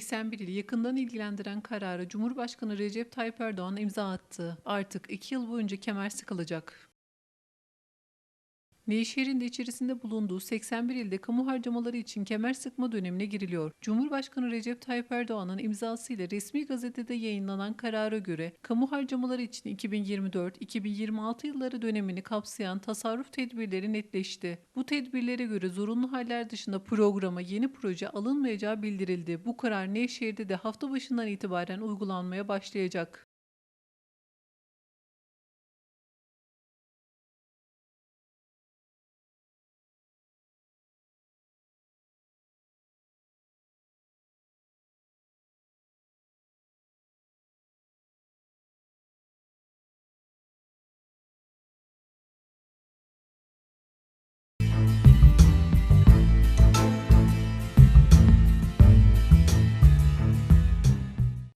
81 ili yakından ilgilendiren kararı Cumhurbaşkanı Recep Tayyip Erdoğan imza attı. Artık 2 yıl boyunca kemer sıkılacak. Nevşehir'in de içerisinde bulunduğu 81 ilde kamu harcamaları için kemer sıkma dönemine giriliyor. Cumhurbaşkanı Recep Tayyip Erdoğan'ın imzasıyla resmi gazetede yayınlanan karara göre kamu harcamaları için 2024-2026 yılları dönemini kapsayan tasarruf tedbirleri netleşti. Bu tedbirlere göre zorunlu haller dışında programa yeni proje alınmayacağı bildirildi. Bu karar Nevşehir'de de hafta başından itibaren uygulanmaya başlayacak.